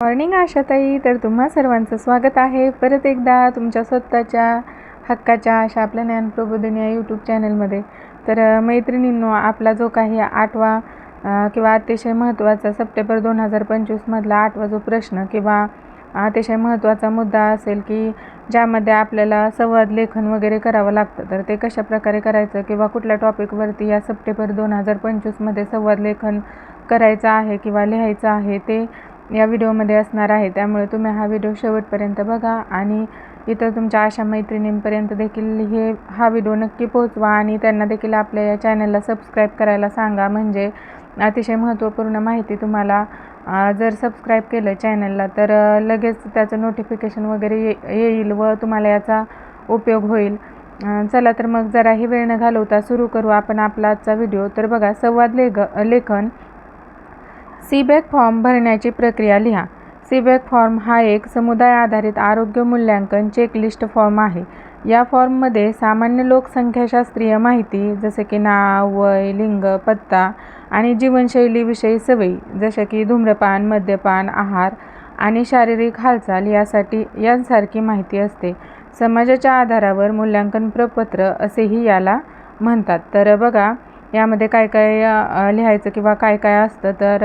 Morning आशाताई. तर तुम्हा सर्वांचं स्वागत आहे. परत एकदा तुमच्या स्वतःच्या हक्काच्या अशा आपल्या ज्ञानप्रबोधन या यूट्यूब चॅनलमध्ये तर मैत्रिणींनो आपला जो काही आठवा किंवा अतिशय महत्त्वाचा सप्टेंबर दोन हजार पंचवीसमधला आठवा जो प्रश्न किंवा अतिशय महत्त्वाचा मुद्दा असेल की ज्यामध्ये आपल्याला संवाद लेखन वगैरे करावं लागतं तर ते कशा प्रकारे करायचं किंवा कुठल्या टॉपिकवरती या सप्टेंबर दोन हजार पंचवीसमध्ये संवाद लेखन करायचं आहे किंवा लिहायचं आहे ते या व्हिडिओमध्ये असणार आहे. त्यामुळे तुम्ही हा व्हिडिओ शेवटपर्यंत बघा आणि इतर तुमच्या अशा मैत्रिणींपर्यंत देखील हे हा व्हिडिओ नक्की पोहोचवा आणि त्यांना देखील आपल्या या चॅनलला सबस्क्राईब करायला सांगा. म्हणजे अतिशय महत्त्वपूर्ण माहिती तुम्हाला जर सबस्क्राईब केलं चॅनलला तर लगेच त्याचं नोटिफिकेशन वगैरे ये येईल व तुम्हाला याचा उपयोग होईल. चला तर मग जराही वेळ न घालवता सुरू करू आपण आपला आजचा व्हिडिओ. तर बघा संवाद लेख लेखन सीबॅक फॉर्म भरण्याची प्रक्रिया लिहा. सीबॅक फॉर्म हा एक समुदाय आधारित आरोग्य मूल्यांकन चेकलिस्ट फॉर्म आहे. या फॉर्ममध्ये सामान्य लोकसंख्याशास्त्रीय माहिती जसे की नाव वय लिंग पत्ता आणि जीवनशैलीविषयी सवयी जसे की धूम्रपान मद्यपान आहार आणि शारीरिक हालचाल यासाठी यांसारखी माहिती असते. समाजाच्या आधारावर मूल्यांकन प्रपत्र असेही याला म्हणतात. तर बघा यामध्ये काय काय लिहायचं किंवा काय काय असतं तर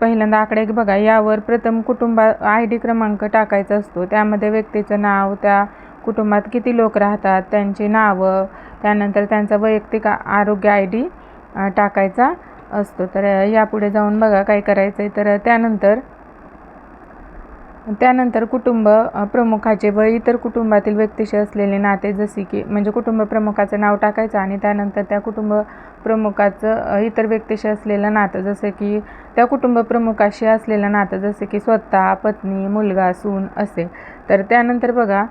पहिल्यांदा आकडे बघा. यावर प्रथम कुटुंबा आय डी क्रमांक टाकायचा असतो. त्यामध्ये व्यक्तीचं नाव त्या कुटुंबात किती लोक राहतात त्यांची नावं त्यानंतर त्यांचा वैयक्तिक आरोग्य आय डी टाकायचा असतो. तर यापुढे जाऊन बघा काय करायचं आहे तर त्यानंतर त्यानंतर कुटुंब प्रमुखाचे व इतर कुटुंबातील व्यक्तीशी असलेले नाते जसे की म्हणजे कुटुंब प्रमुखाचं नाव टाकायचं आणि त्यानंतर त्या कुटुंब प्रमुखाचं इतर व्यक्तीशी असलेलं नातं जसं की त्या कुटुंब प्रमुखाशी असलेलं नातं जसं की स्वतः पत्नी मुलगा सून असे. तर त्यानंतर बघा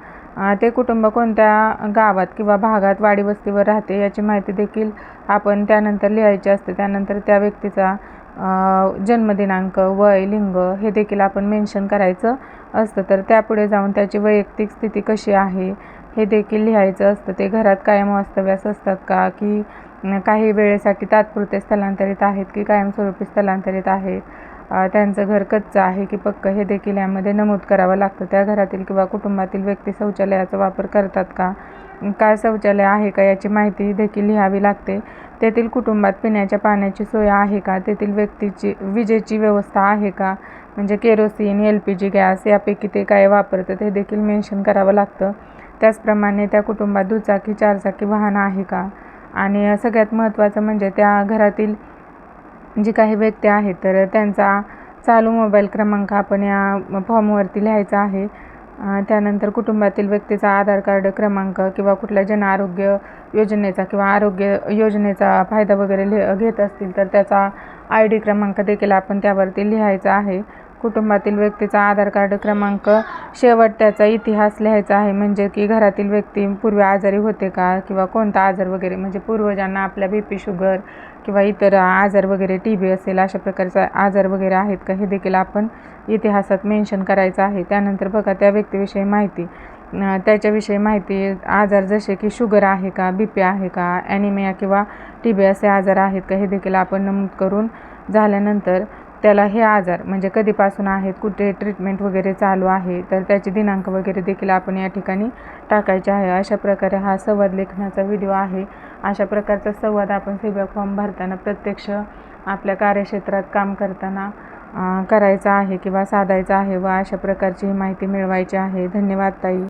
ते कुटुंब कोणत्या गावात किंवा भागात वाडी वस्तीवर राहते याची माहिती देखील आपण त्यानंतर लिहायची असते. त्यानंतर त्या व्यक्तीचा जन्मदिनांक वय लिंग हे देखील आपण मेन्शन करायचं असतं. तर त्यापुढे जाऊन त्याची वैयक्तिक स्थिती कशी आहे हे देखील लिहायचं असतं. ते घरात कायम वास्तव्यास असतात का? की काही वेळेसाठी तात्पुरते स्थलांतरित आहेत की कायमस्वरूपी स्थलांतरित आहेत? त्यांचं घर कच्चं आहे की पक्कं हे देखील यामध्ये नमूद करावं लागतं. त्या घरातील किंवा कुटुंबातील व्यक्ती शौचालयाचा वापर करतात का? काय शौचालय आहे का याची माहिती देखील लिहावी लागते. तेथील कुटुंबात पिण्याच्या पाण्याची सोय आहे का? तेथील व्यक्तीची विजेची व्यवस्था आहे का? म्हणजे kerosene L P G gas यापैकी ते काय वापरतात हे देखील मेन्शन करावं लागतं. त्याचप्रमाणे त्या कुटुंबात दुचाकी चारचाकी वाहन आहे का? आणि सगळ्यात महत्त्वाचं म्हणजे त्या घरातील जी काही व्यक्ती आहेत तर त्यांचा चालू मोबाईल क्रमांक आपण या फॉर्मवरती लिहायचा आहे. त्यानंतर कुटुंबातील व्यक्तीचा आधार कार्ड क्रमांक किंवा कुठल्या जन आरोग्य योजनेचा किंवा आरोग्य योजनेचा फायदा वगैरे लि घेत असतील तर त्याचा आय डी क्रमांक देखील आपण त्यावरती लिहायचा आहे. कुटुंबातील व्यक्तीचा आधार कार्ड क्रमांक शेवट त्याचा इतिहास लिहायचा आहे म्हणजे की घरातील व्यक्ती पूर्वी आजारी होते का किंवा कोणता आजार वगैरे म्हणजे पूर्वजांना आपल्या बी पी शुगर किंवा इतर आजार वगैरे टी बी असेल अशा प्रकारचा आजार वगैरे आहेत का? हे देखील आपण इतिहासात मेन्शन करायचं आहे. त्यानंतर बघा त्या व्यक्तीविषयी माहिती. त्याच्याविषयी माहिती आजार जसे की शुगर आहे का बी पी आहे का ॲनिमिया किंवा टी बी असे आजार आहेत का हे देखील आपण नमूद करून झाल्यानंतर त्याला हे आजार म्हणजे कधीपासून आहेत कुठे ट्रीटमेंट वगैरे चालू आहे तर त्याचे दिनांक वगैरे देखील आपण या ठिकाणी टाकायचे आहे. अशा प्रकारे हा संवाद लेखनाचा व्हिडिओ आहे. अशा प्रकारचा संवाद आपण सेवा फॉर्म भरताना प्रत्यक्ष आपल्या कार्यक्षेत्रात काम करताना करायचा आहे किंवा साधायचा आहे व अशा प्रकारची ही माहिती मिळवायची आहे. धन्यवाद ताई.